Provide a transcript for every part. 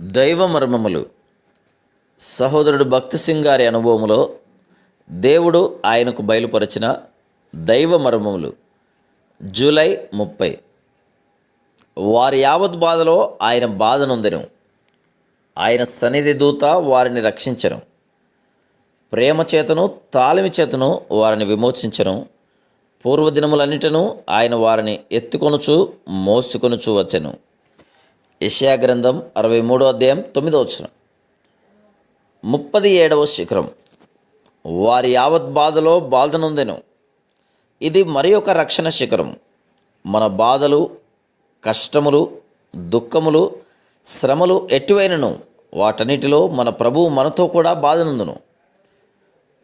దైవ మర్మములు సహోదరుడు భక్తి సింగ్ గారి అనుభవములో దేవుడు ఆయనకు బయలుపరిచిన దైవ మర్మములు జూలై ముప్పై. వారి యావత్ బాధలో ఆయన బాధనొందెను ఆయన సన్నిధి దూత వారిని రక్షించను. ప్రేమ చేతను తాళమి చేతను వారిని విమోచించను. పూర్వదినములన్నిటను ఆయన వారిని ఎత్తుకొనుచు మోసుకొనుచు వచ్చెను. యెషయా గ్రంథం అరవై మూడో అధ్యాయం తొమ్మిదో వచ్చిన ముప్పది ఏడవ శిఖరం. వారి యావత్ బాధలో బాధనుందెను ఇది మరి ఒక రక్షణ శిఖరం. మన బాధలు కష్టములు దుఃఖములు శ్రమలు ఎటువైనను వాటన్నిటిలో మన ప్రభువు మనతో కూడా బాధనందును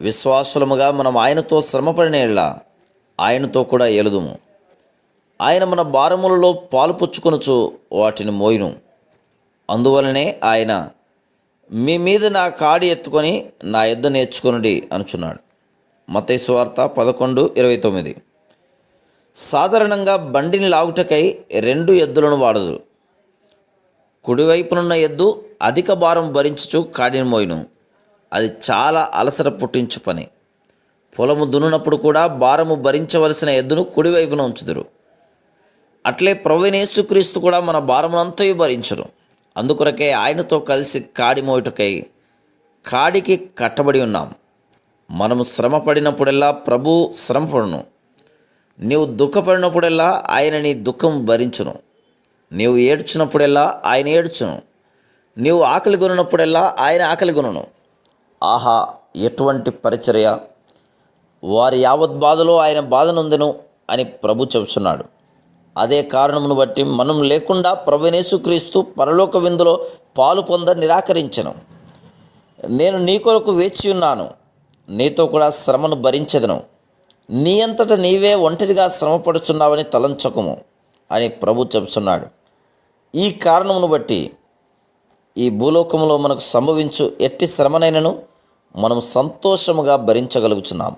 విశ్వాసులముగా మనం ఆయనతో శ్రమపడిన ఆయనతో కూడా ఎలుదుము ఆయన మన భారములలో పాలుపుచ్చుకొనుచు వాటిని మోయును. అందువలనే ఆయన మీ మీద నా కాడి ఎత్తుకొని నా యుద్ధ నేర్చుకునుడి అనుచున్నాడు. మతేశ్వార్త పదకొండు ఇరవై తొమ్మిది. సాధారణంగా బండిని లాగుటకై రెండు ఎద్దులను వాడదు కుడివైపునున్న ఎద్దు అధిక భారం భరించుచు కాడిని మోయిను. అది చాలా అలసట పుట్టించు పని. పొలము దున్నునప్పుడు కూడా భారము భరించవలసిన ఎద్దును కుడివైపున ఉంచుదురు. అట్లే ప్రవీణేసుక్రీస్తు కూడా మన భారమునంతయు భరించును. అందుకొరకే ఆయనతో కలిసి కాడి మోయుటకై కాడికి కట్టబడి ఉన్నాం. మనము శ్రమ పడినప్పుడెల్లా ప్రభు శ్రమపడును. నీవు దుఃఖపడినప్పుడెల్లా ఆయన నీ దుఃఖం భరించును. నీవు ఏడ్చినప్పుడెల్లా ఆయన ఏడ్చును. నీవు ఆకలి కొనున్నప్పుడెల్లా ఆయన ఆకలి కొనును. ఆహా ఎటువంటి పరిచర్య? వారి యావత్ బాధలో ఆయన బాధనుందెను అని ప్రభు చెబుతున్నాడు అదే కారణమును బట్టి మనం లేకుండా ప్రభునేసుక్రీస్తు పరలోక విందులో పాలు పొంద నిరాకరించను. నేను నీ కొరకు వేచి ఉన్నాను. నీతో కూడా శ్రమను భరించదను. నీ అంతట నీవే ఒంటరిగా శ్రమపడుచున్నావని తలంచకము అని ప్రభు చెబుతున్నాడు. ఈ కారణమును బట్టి ఈ భూలోకంలో మనకు సంభవించు ఎట్టి శ్రమనైనను మనం సంతోషముగా భరించగలుగుచున్నాం.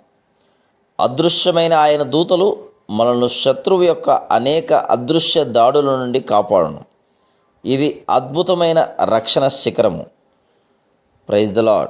అదృశ్యమైన ఆయన దూతలు మనను శత్రువు యొక్క అనేక అదృశ్య దాడుల నుండి కాపాడును. ఇది అద్భుతమైన రక్షణ శిఖరము. Praise the lord